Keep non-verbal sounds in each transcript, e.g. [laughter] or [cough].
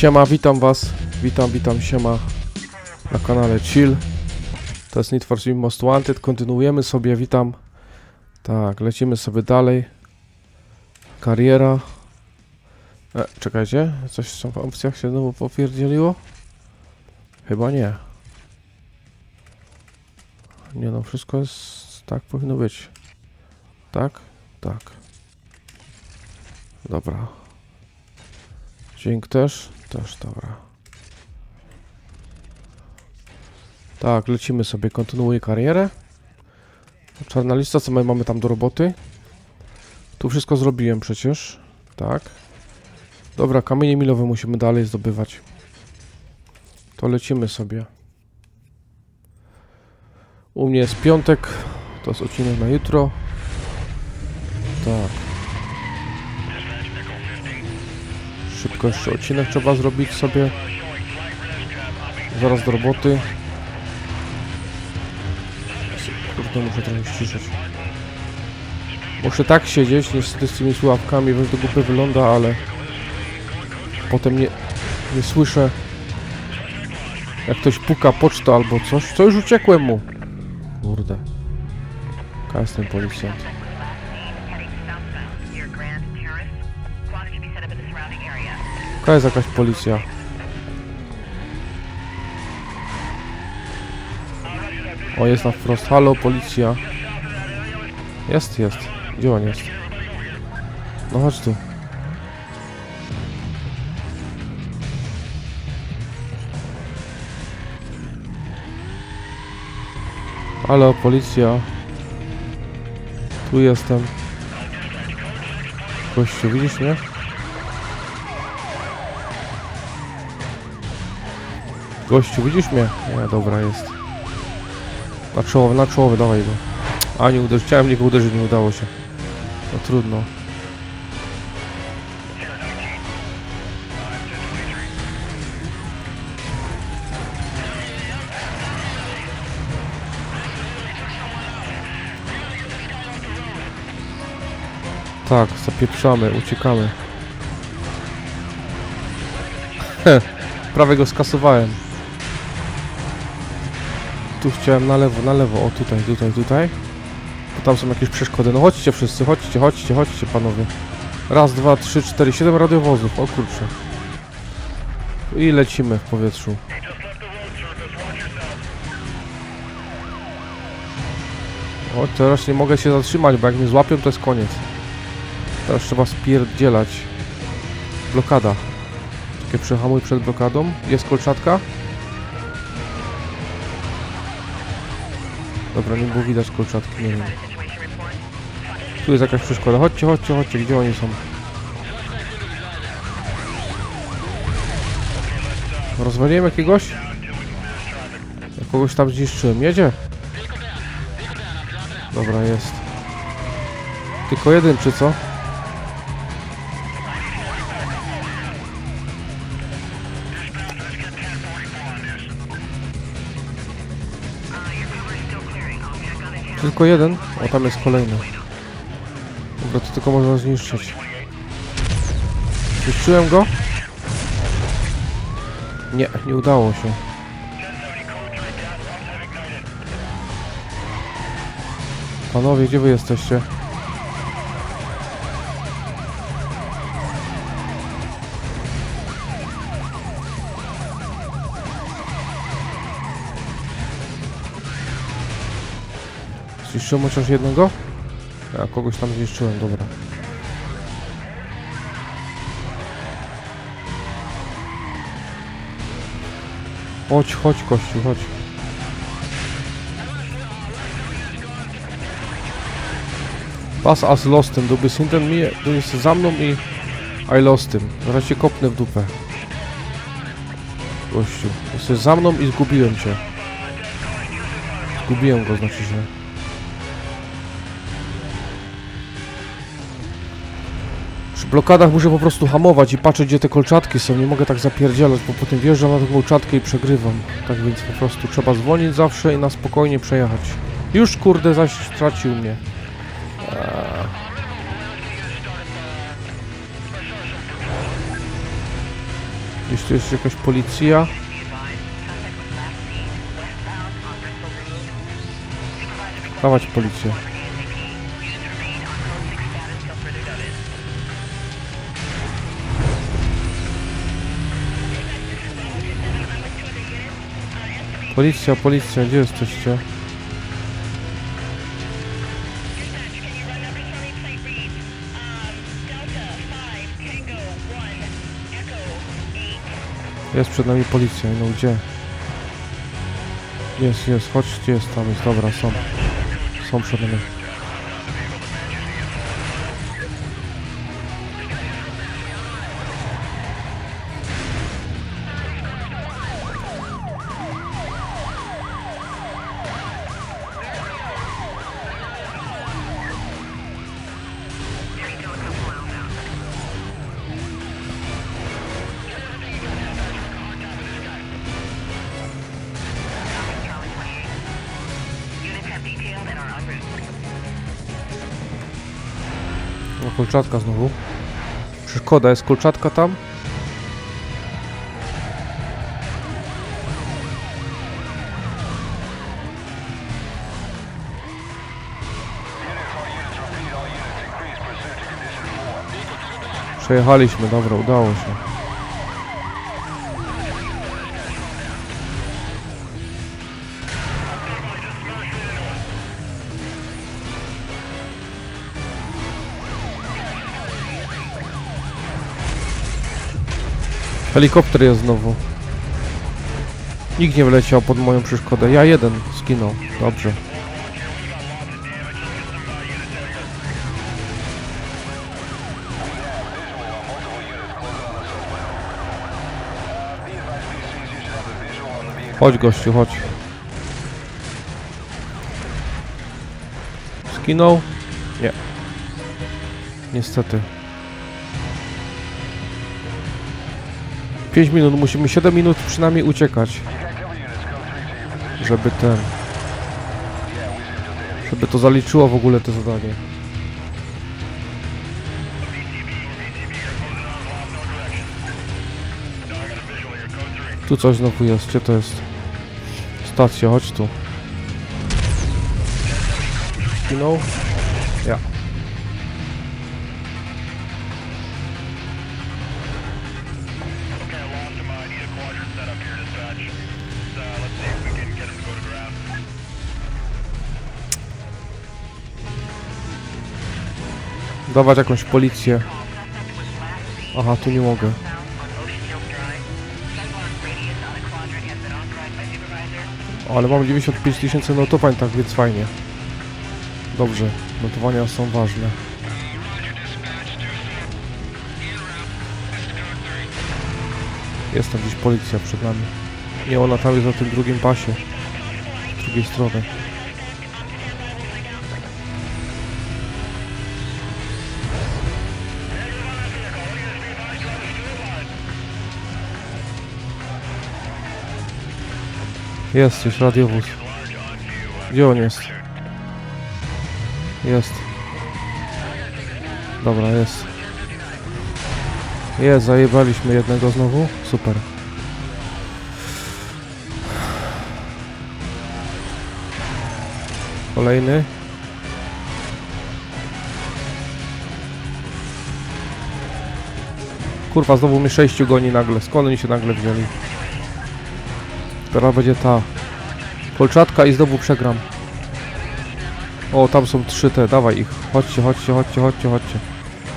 Siema, witam was. Witam, witam, siema na kanale Chill. To jest Need for Speed Most Wanted. Kontynuujemy sobie, witam. Tak, lecimy sobie dalej. Kariera. E, czekajcie, coś w opcjach się znowu popierdzieliło? Chyba nie. Nie no, wszystko jest... tak powinno być. Tak? Tak. Dobra. Dźwięk też? Też, dobra. Tak, lecimy sobie, kontynuuję karierę. Czarna lista, co my mamy tam do roboty? Tu wszystko zrobiłem przecież. Tak. Dobra, kamienie milowe musimy dalej zdobywać. To lecimy sobie. U mnie jest piątek. To jest odcinek na jutro. Tak. Szybko jeszcze odcinek trzeba zrobić sobie. Zaraz do roboty. Kurde, muszę trochę ściszyć. Muszę tak siedzieć, niestety z tymi słuchawkami, wiesz, do głupy wygląda, ale potem nie, nie słyszę jak ktoś puka pocztę albo coś, co już uciekłem mu. Kurde. Jaka policjant? Jaka jest jakaś policja? O, jest na wprost. Halo, policja. Jest, jest. Gdzie on jest? No chodź tu. Halo, policja. Tu jestem. Gościu, widzisz mnie? Gościu, widzisz mnie? Nie, dobra, jest. Na czołowy, na czołowy, dawaj go. A, nie uderzyć. Chciałem niego uderzyć, nie udało się. No trudno. Tak, zapieprzamy, uciekamy. [laughs] Prawie go skasowałem. Tu chciałem na lewo, na lewo. O, tutaj, tutaj, tutaj. Bo tam są jakieś przeszkody. No chodźcie wszyscy, chodźcie, chodźcie, chodźcie panowie. Raz, dwa, trzy, cztery, siedem radiowozów. O kurczę. I lecimy w powietrzu. O, teraz nie mogę się zatrzymać, bo jak mnie złapią, to jest koniec. Teraz trzeba spierdzielać. Blokada. Czekaj, przehamuj przed blokadą. Jest kolczatka? Dobra, nie było widać kolczatki, nie wiem. Tu jest jakaś przeszkoda. Chodźcie, chodźcie, chodźcie, gdzie oni są? Rozwaliłem jakiegoś? Ja kogoś tam zniszczyłem. Jedzie? Dobra, jest. Tylko jeden, czy co? Tylko jeden? O, tam jest kolejny. Dobra, to tylko można zniszczyć. Zniszczyłem go? Nie, nie udało się. Panowie, gdzie wy jesteście? Zniszczyłem chociaż jednego? Ja kogoś tam zniszczyłem, dobra. Chodź, chodź, kościół, chodź. Was as lost him, du bist hinter mir, du bist za mną i I lost him. Zaraz kopnę w dupę. Gościu, jesteś za mną i zgubiłem cię. Zgubiłem go, znaczy, że... blokadach muszę po prostu hamować i patrzeć gdzie te kolczatki są, nie mogę tak zapierdzielać, bo potem wjeżdżam na tę kolczatkę i przegrywam. Tak więc po prostu trzeba dzwonić zawsze i na spokojnie przejechać. Już kurde zaś stracił mnie. Eee. Gdzieś tu jest jakaś policja. Be advised, Policja, policja, gdzie jesteście? Jest przed nami policja, no gdzie? Jest, jest, chodźcie, jest tam, jest, dobra, są. Są przed nami. Kolczatka znowu. Przeszkoda, jest kolczatka tam? Przejechaliśmy, dobra, udało się. Helikopter jest znowu. Nikt nie wleciał pod moją przeszkodę. Ja jeden skinął. Dobrze. Chodź gościu, chodź. Skinął? Nie. Niestety. 5 minut, musimy 7 minut przynajmniej uciekać. Żeby ten... Żeby to zaliczyło w ogóle to zadanie. Tu coś znowu jest, gdzie to jest? Stacja, chodź tu. Skinął? Dawać jakąś policję. Aha, tu nie mogę. Ale mam 95 tysięcy notowań, tak więc fajnie. Dobrze, notowania są ważne. Jest tam gdzieś policja przed nami. Nie, ona tam jest na tym drugim pasie. Z drugiej strony. Jest, jest radiowóz. Gdzie on jest? Jest. Dobra, jest. Jest, zajebaliśmy jednego znowu. Super. Kolejny. Kurwa, znowu mnie sześciu goni nagle. Skąd oni się nagle wzięli? Teraz będzie ta kolczatka i znowu przegram. O, tam są trzy te, dawaj ich. Chodźcie, chodźcie, chodźcie, chodźcie, chodźcie.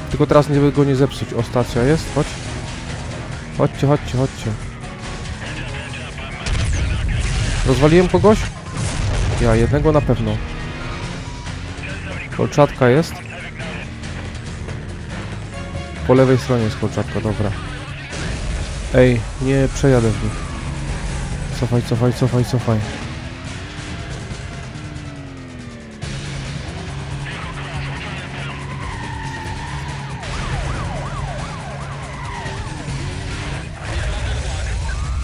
Tylko teraz nie go nie zepsuć. O, stacja jest, chodź. Chodźcie, chodźcie, chodźcie. Rozwaliłem kogoś? Ja, jednego na pewno. Kolczatka jest. Po lewej stronie jest kolczatka, dobra. Ej, nie przejadę w nich. Cofaj, cofaj, cofaj, cofaj.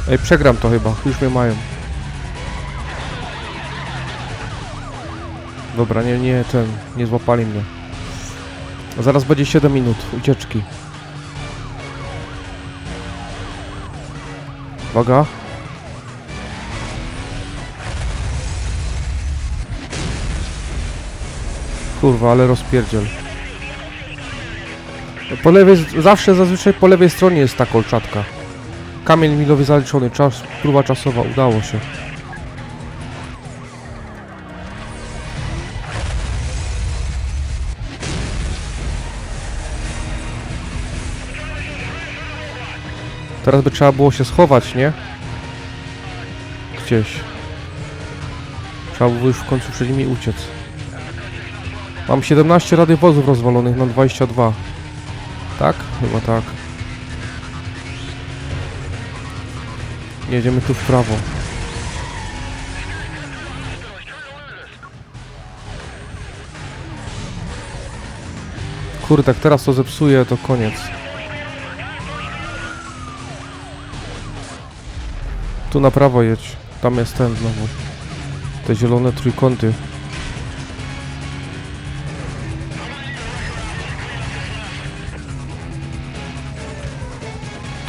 Ej, przegram to chyba, już mnie mają. Dobra, nie, nie, ten, nie złapali mnie. Zaraz będzie 7 minut ucieczki. Uwaga. Kurwa, ale rozpierdziel. Po lewej, zawsze zazwyczaj po lewej stronie jest ta kolczatka. Kamień milowy zaliczony, czas, próba czasowa, udało się. Teraz by trzeba było się schować, nie? Gdzieś. Trzeba było już w końcu przed nimi uciec. Mam 17 radiowozów rozwalonych na 22. Tak? Chyba tak. Jedziemy tu w prawo. Kurde, jak teraz to zepsuję, to koniec. Tu na prawo jedź. Tam jest ten znowu. Te zielone trójkąty.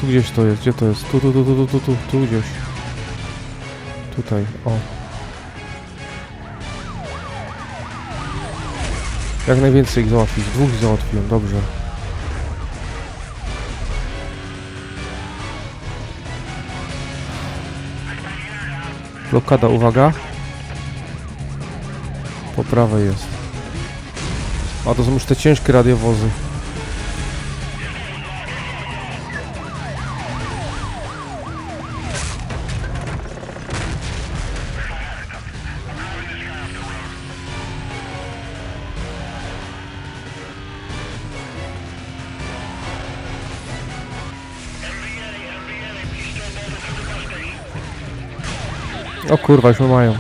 Tu gdzieś to jest. Gdzie to jest? Tu, tu, tu, tu, tu, tu, tu, gdzieś. Tutaj, o. Jak najwięcej ich załatwić. Dwóch załatwiłem, dobrze. Blokada, uwaga. Po prawej jest. A to są już te ciężkie radiowozy. Kurwa, już mnie mają.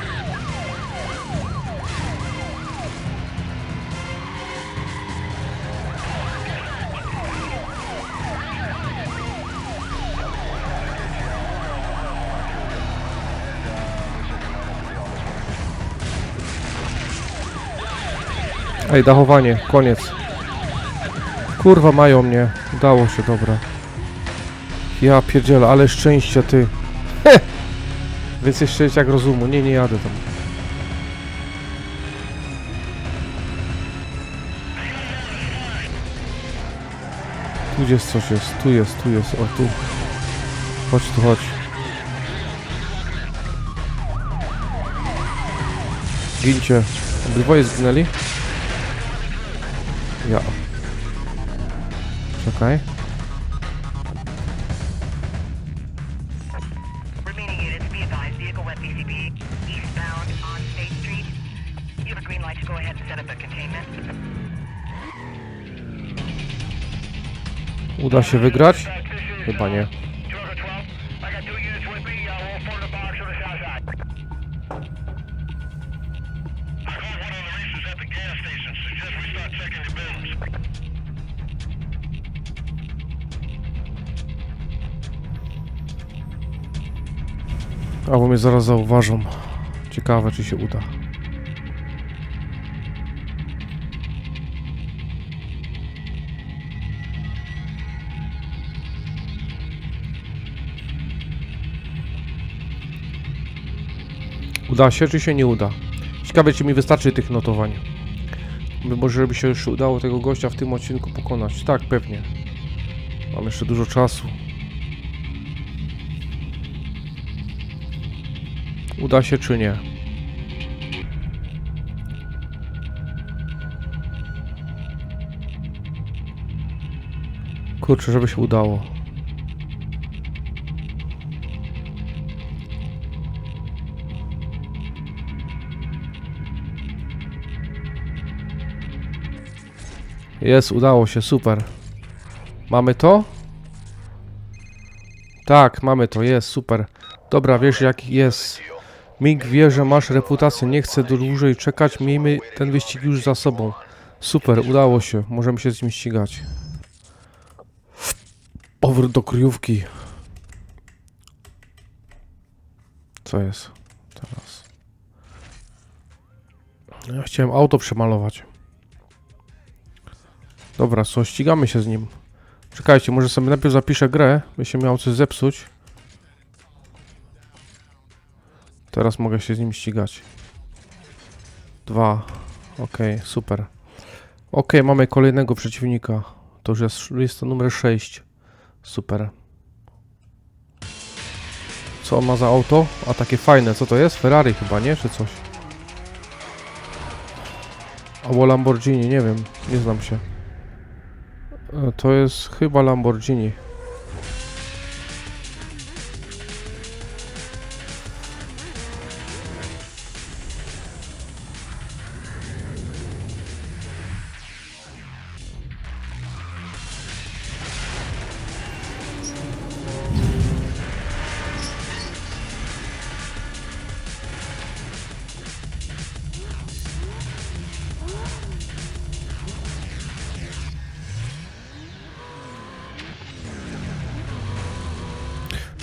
Ej, dachowanie, koniec. Kurwa, mają mnie. Udało się, dobra. Ja pierdzielę, ale szczęście, ty. Więc jeszcze jak rozumu. Nie, nie jadę tam. Tu gdzieś coś jest, tu jest, tu jest, o tu. Chodź tu, chodź. Gincie. Obydwoje zginęli? Ja. Czekaj. Uda się wygrać? Chyba nie. Albo mnie zaraz zauważą. Ciekawe, czy się uda. Uda się, czy się nie uda? Ciekawe, czy mi wystarczy tych notowań. By Może, żeby się już udało tego gościa w tym odcinku pokonać. Tak, pewnie. Mam jeszcze dużo czasu. Uda się, czy nie? Kurczę, żeby się udało. Jest, udało się, super. Mamy to? Tak, mamy to, jest, super. Dobra, wiesz jak jest. Mig wie, że masz reputację, nie chcę dłużej czekać, miejmy ten wyścig już za sobą. Super, udało się, możemy się z nim ścigać. Powrót do kryjówki. Co jest teraz? Ja chciałem auto przemalować. Dobra, co, ścigamy się z nim. Czekajcie, może sobie najpierw zapiszę grę, by się miał coś zepsuć. Teraz mogę się z nim ścigać. Dwa. Okej, super. Okej, mamy kolejnego przeciwnika. To już jest, jest to numer 6. Super. Co on ma za auto? A takie fajne, co to jest? Ferrari chyba, nie? Czy coś? Albo Lamborghini, nie wiem. Nie znam się. E, To jest chyba Lamborghini.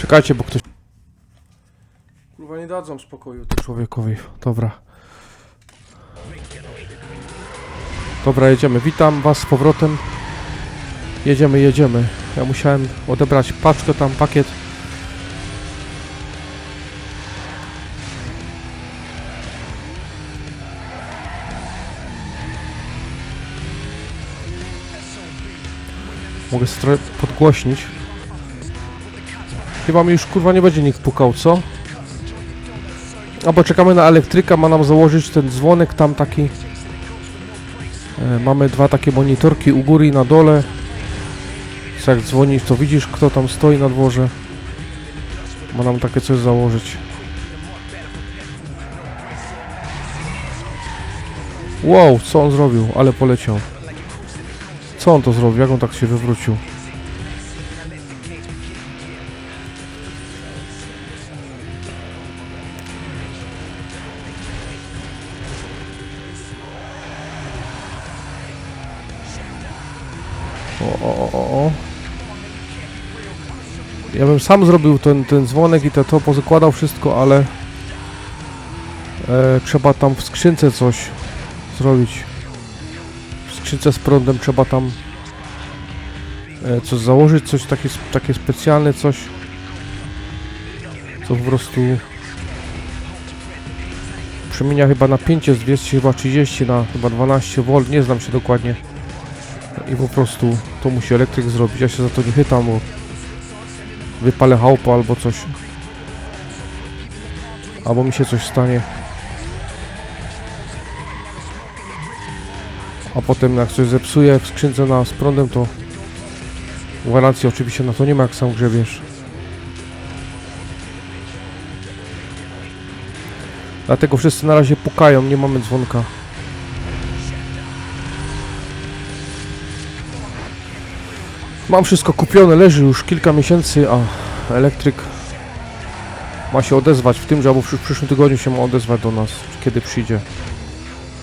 Czekajcie, bo ktoś... Kurwa, nie dadzą spokoju temu człowiekowi. Dobra. Dobra, jedziemy. Witam was z powrotem. Jedziemy, jedziemy. Ja musiałem odebrać paczkę tam, pakiet. Mogę podgłośnić. Chyba mi już kurwa nie będzie nikt pukał, co? Albo czekamy na elektryka, ma nam założyć ten dzwonek tam taki. E, mamy dwa takie monitorki u góry i na dole. Co jak dzwonisz, to widzisz kto tam stoi na dworze. Ma nam takie coś założyć. Wow, co on zrobił? Ale poleciał. Co on to zrobił? Jak on tak się wywrócił? O, o, o, o. Ja bym sam zrobił ten, ten dzwonek i te to pozakładał wszystko, ale e, trzeba tam w skrzynce coś zrobić. W skrzynce z prądem trzeba tam e, coś założyć, coś takie, takie specjalne, coś co po prostu przemienia chyba napięcie z 200 chyba 30 na chyba 12 V, nie znam się dokładnie i po prostu to musi elektryk zrobić. Ja się za to nie chytam, bo wypalę chałupa albo coś. Albo mi się coś stanie. A potem jak coś zepsuje w skrzynce na, z prądem, to gwarancji oczywiście na to nie ma, jak sam grzebiesz. Dlatego wszyscy na razie pukają, nie mamy dzwonka. Mam wszystko kupione, leży już kilka miesięcy, a elektryk ma się odezwać w tym, że albo w, przyszłym tygodniu się ma odezwać do nas, kiedy przyjdzie.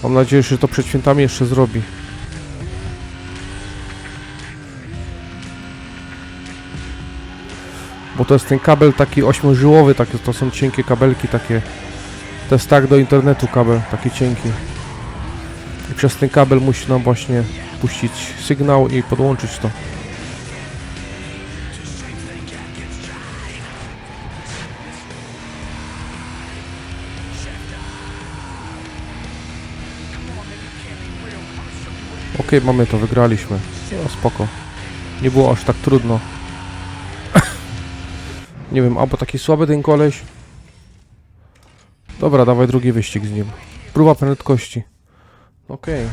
Mam nadzieję, że to przed świętami jeszcze zrobi. Bo to jest ten kabel taki ośmiożyłowy, takie, to są cienkie kabelki takie. To jest tak do internetu kabel, taki cienki. I przez ten kabel musi nam właśnie puścić sygnał i podłączyć to. Okej, mamy to, wygraliśmy. No spoko. Nie było aż tak trudno. [laughs] Nie wiem, albo taki słaby ten koleś. Dobra, dawaj drugi wyścig z nim. Próba prędkości. Okej.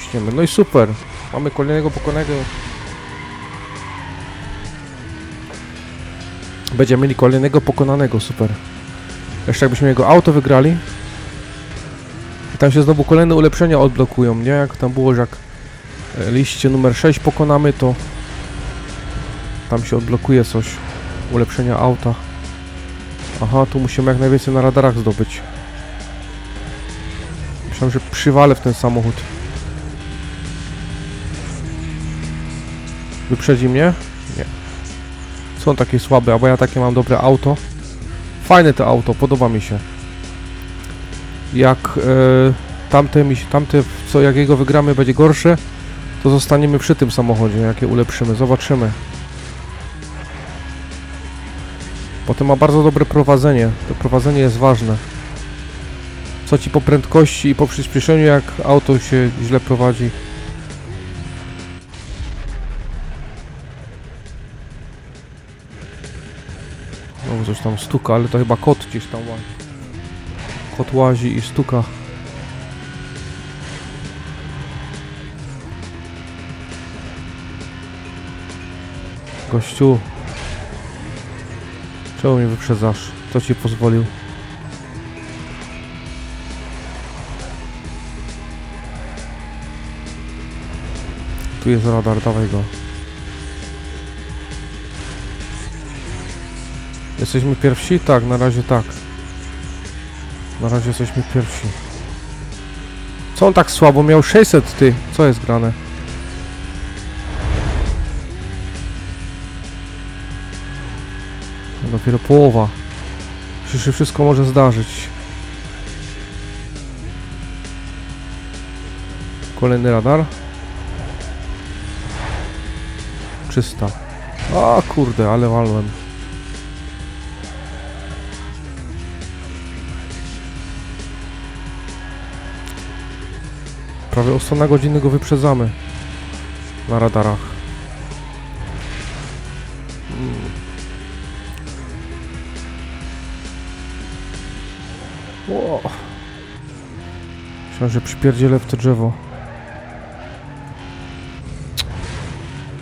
Ciśniemy. No i super. Mamy kolejnego pokonanego. Będziemy mieli kolejnego pokonanego, super. Jeszcze jakbyśmy jego auto wygrali. Tam się znowu kolejne ulepszenia odblokują, nie? Jak tam było, że jak e, liście numer 6 pokonamy, to tam się odblokuje coś. Ulepszenia auta. Aha, tu musimy jak najwięcej na radarach zdobyć. Myślałem, że przywalę w ten samochód. Wyprzedzi mnie? Nie. Są takie słabe, albo ja takie mam dobre auto. Fajne to auto, podoba mi się. Jak e, tamte, tamte, co jakiego wygramy będzie gorsze, to zostaniemy przy tym samochodzie, jakie ulepszymy. Zobaczymy. Potem ma bardzo dobre prowadzenie. To prowadzenie jest ważne. Co ci po prędkości i po przyspieszeniu, jak auto się źle prowadzi. No coś tam stuka, ale to chyba kot gdzieś tam łazi. Kot łazi i stuka. Gościu. Czemu mnie wyprzedzasz? Kto ci pozwolił? Tu jest radar, dawaj go. Jesteśmy pierwsi? Tak, na razie tak. Na razie jesteśmy pierwsi. Co on tak słabo miał? 600 ty. Co jest grane? Dopiero połowa. Przecież się wszystko może zdarzyć. Kolejny radar. 300. A kurde, ale walłem. Prawie o 100 na godzinę go wyprzedzamy. Na radarach. Mm. Ło. Myślałem, że przypierdzielę w to drzewo.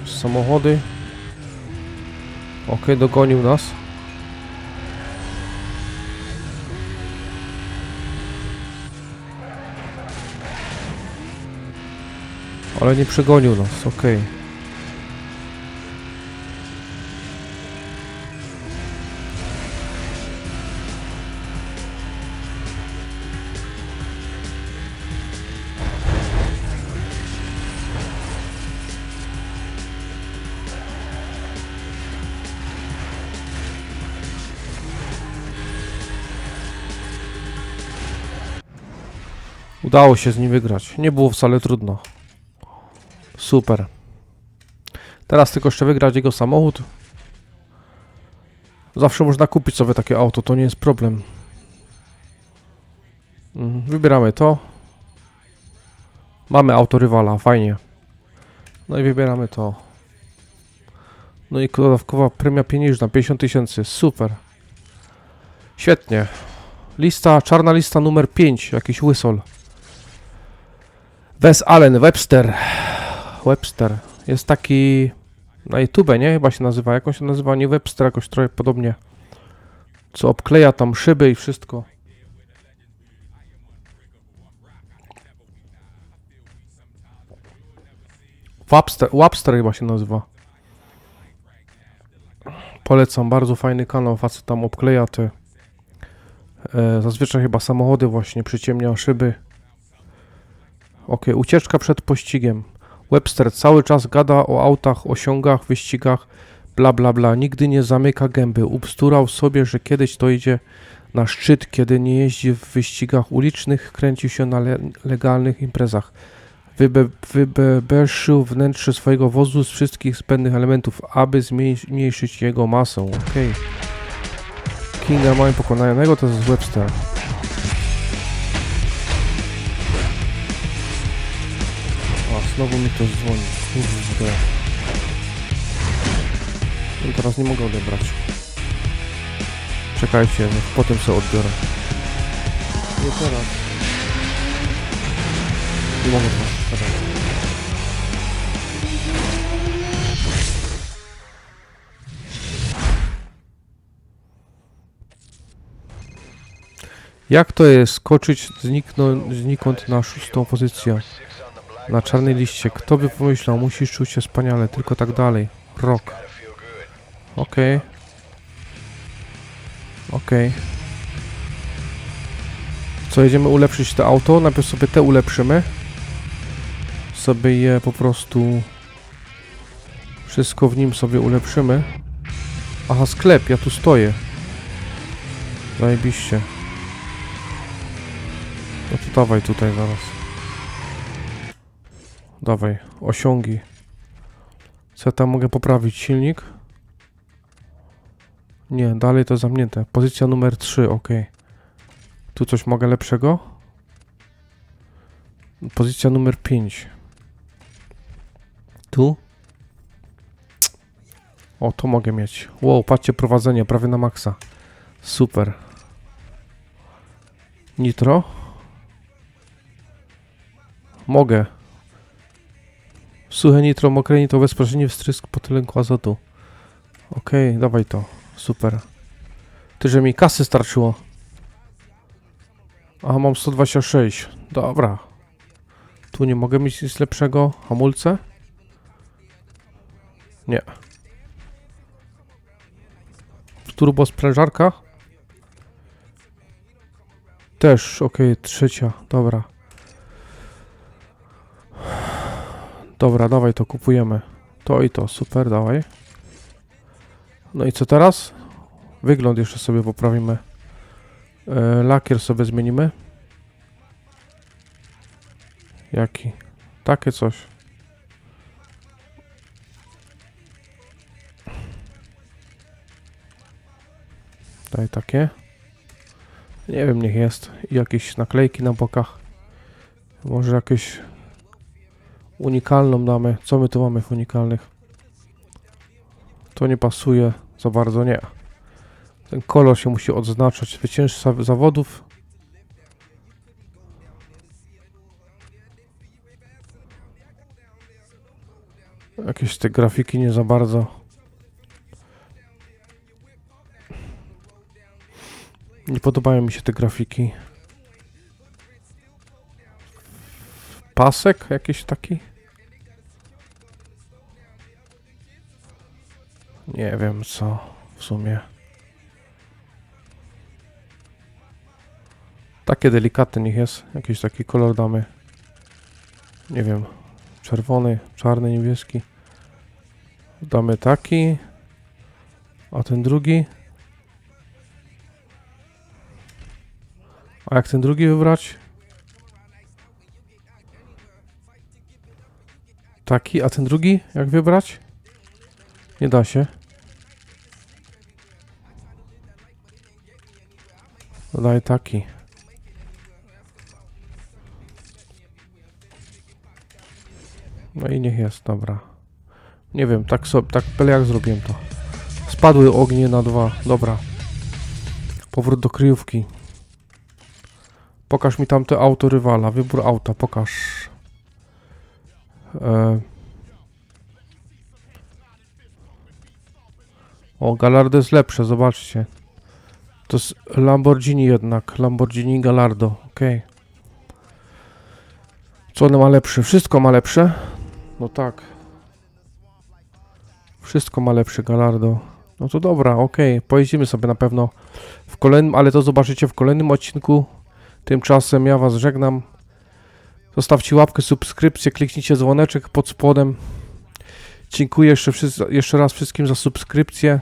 Samochody. Okej, dogonił nas. Ale nie przegonił nas, okej. Udało się z nim wygrać. Nie było wcale trudno. Super. Teraz tylko jeszcze wygrać jego samochód. Zawsze można kupić sobie takie auto, to nie jest problem. Mhm, Wybieramy to. Mamy auto rywala, fajnie. No i wybieramy to. No i dodatkowa premia pieniężna, 50 tysięcy, super. Świetnie. Lista, czarna lista numer 5, jakiś łysol. Wes Allen, Webster. Webster. Jest taki na YouTube, nie? Chyba się nazywa. Jak on się nazywa? Nie Webster, jakoś trochę podobnie. Co obkleja tam szyby i wszystko. Webster, Webster chyba się nazywa. Polecam, bardzo fajny kanał. Facet tam obkleja te e, zazwyczaj chyba samochody właśnie, przyciemnia szyby. Okej, ucieczka przed pościgiem. Webster cały czas gada o autach, osiągach, wyścigach, bla bla bla. Nigdy nie zamyka gęby. Ubsturał sobie, że kiedyś dojdzie na szczyt, kiedy nie jeździ w wyścigach ulicznych, kręci się na le legalnych imprezach. Wybe wybebeszył wnętrze swojego wozu z wszystkich zbędnych elementów, aby zmniejsz- zmniejszyć jego masę. Okej. Kinga mamy pokonanego, to jest Webster. Znowu mi ktoś dzwoni. Kurde. No teraz nie mogę odebrać. Czekajcie, no, potem sobie odbiorę. Nie teraz. Nie mogę teraz. Jak to jest skoczyć znikąd na szóstą pozycję? Na czarnej liście. Kto by pomyślał? Musisz czuć się wspaniale, tylko tak dalej. Rok. Okej. Okej. Co, jedziemy ulepszyć to auto? Najpierw sobie te ulepszymy. Sobie je po prostu... Wszystko w nim sobie ulepszymy. Aha, sklep, ja tu stoję. Zajebiście. No to dawaj tutaj zaraz. Dawaj, osiągi. Co ja tam mogę poprawić? Silnik? Nie, dalej to zamknięte. Pozycja numer 3, ok. Tu coś mogę lepszego? Pozycja numer 5. Tu? O, to mogę mieć. Wow, patrzcie, prowadzenie prawie na maksa. Super. Nitro? Mogę. Suche nitro, mokre nitro, bezpośredni wstrysk po tlenku azotu. Okej, dawaj to. Super. Ty, że mi kasy starczyło. A mam 126. Dobra. Tu nie mogę mieć nic lepszego. Hamulce? Nie. Turbo sprężarka? Też, okej, trzecia, dobra. Dobra, dawaj to kupujemy. To i to, super, dawaj. No i co teraz? Wygląd jeszcze sobie poprawimy. E, lakier sobie zmienimy. Jaki? Takie coś. Daj takie. Nie wiem, niech jest. Jakieś naklejki na bokach. Może jakieś unikalną damy. Co my tu mamy w unikalnych? To nie pasuje za bardzo, nie. Ten kolor się musi odznaczać. Zwycięzca zawodów. Jakieś te grafiki nie za bardzo. Nie podobają mi się te grafiki. Pasek jakiś taki? Nie wiem co w sumie. Takie delikatne niech jest. Jakiś taki kolor damy. Nie wiem. Czerwony, czarny, niebieski. Damy taki. A ten drugi. A jak ten drugi wybrać? Taki, a ten drugi jak wybrać? Nie da się. Daj taki. No i niech jest, dobra. Nie wiem, tak sobie, tak byle jak zrobiłem to. Spadły ognie na dwa, dobra. Powrót do kryjówki. Pokaż mi tamte auto rywala, wybór auta, pokaż. E... O, Gallardo jest lepsze, zobaczcie. To jest Lamborghini jednak, Lamborghini Gallardo, ok. Co one ma lepsze? Wszystko ma lepsze? No tak. Wszystko ma lepsze Gallardo. No to dobra, okej. Pojedziemy sobie na pewno w kolejnym, ale to zobaczycie w kolejnym odcinku. Tymczasem ja was żegnam. Zostawcie łapkę, subskrypcję, kliknijcie dzwoneczek pod spodem. Dziękuję jeszcze, jeszcze raz wszystkim za subskrypcję.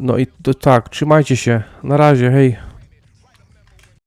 No i to, tak, trzymajcie się. Na razie, hej.